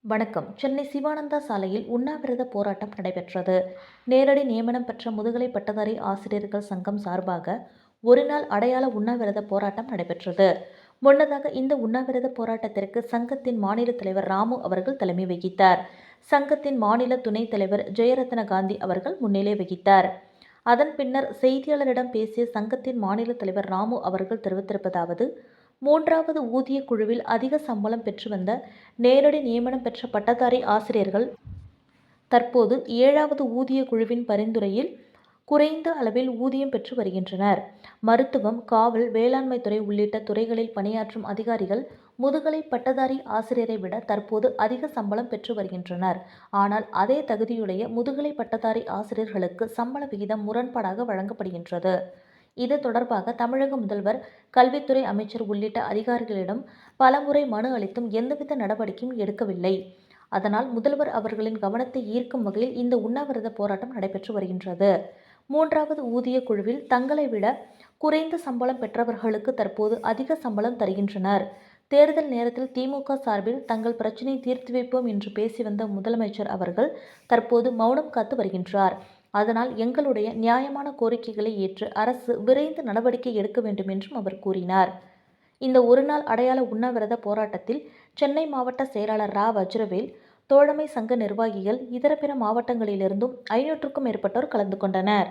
வணக்கம். சென்னை சிவானந்தா சாலையில் உண்ணாவிரத போராட்டம் நடைபெற்றது. நேரடி நியமனம் பெற்ற முதுகலை பட்டதாரி ஆசிரியர்கள் சங்கம் சார்பாக ஒரு நாள் அடையாள உண்ணாவிரத போராட்டம் நடைபெற்றது. முன்னதாக இந்த உண்ணாவிரத போராட்டத்திற்கு சங்கத்தின் மாநில தலைவர் ராமு அவர்கள் தலைமை வகித்தார். சங்கத்தின் மாநில துணைத் தலைவர் ஜெயரத்ன காந்தி அவர்கள் முன்னிலை வகித்தார். அதன் பின்னர் செய்தியாளரிடம் பேசிய சங்கத்தின் மாநில தலைவர் ராமு அவர்கள் தெரிவித்திருப்பதாவது மூன்றாவது ஊதிய குழுவில் அதிக சம்பளம் பெற்று வந்த நேரடி நியமனம் பெற்ற பட்டதாரி ஆசிரியர்கள் தற்போது ஏழாவது ஊதிய குழுவின் பரிந்துரையில் குறைந்த அளவில் ஊதியம் பெற்று வருகின்றனர். மருத்துவம் காவல் வேளாண்மை துறை உள்ளிட்ட துறைகளில் பணியாற்றும் அதிகாரிகள் முதுகலை பட்டதாரி ஆசிரியரை விட தற்போது அதிக சம்பளம் பெற்று வருகின்றனர். ஆனால் அதே தகுதியுடைய முதுகலை பட்டதாரி ஆசிரியர்களுக்கு சம்பள விகிதம் முரண்பாடாக வழங்கப்படுகின்றது. இது தொடர்பாக தமிழக முதல்வர் கல்வித்துறை அமைச்சர் உள்ளிட்ட அதிகாரிகளிடம் பலமுறை மனு அளித்தும் எந்தவித நடவடிக்கையும் எடுக்கவில்லை. அதனால் முதல்வர் அவர்களின் கவனத்தை ஈர்க்கும் வகையில் இந்த உண்ணாவிரத போராட்டம் நடைபெற்று வருகின்றது. மூன்றாவது ஊதிய குழுவில் தங்களை விட குறைந்த சம்பளம் பெற்றவர்களுக்கு தற்போது அதிக சம்பளம் தருகின்றனர். தேர்தல் நேரத்தில் திமுக சார்பில் தங்கள் பிரச்சினை தீர்த்து வைப்போம் என்று பேசி வந்த முதலமைச்சர் அவர்கள் தற்போது மௌனம் காத்து வருகின்றார். அதனால் எங்களுடைய நியாயமான கோரிக்கைகளை ஏற்று அரசு விரைந்து நடவடிக்கை எடுக்க வேண்டும் என்றும் அவர் கூறினார். இந்த ஒருநாள் அடையாள உண்ணாவிரத போராட்டத்தில் சென்னை மாவட்ட செயலாளர் ரா. வஜ்ரவேல் தோழமை சங்க நிர்வாகிகள் இதர பிற மாவட்டங்களிலிருந்தும் ஐநூற்றுக்கும் மேற்பட்டோர் கலந்து கொண்டனர்.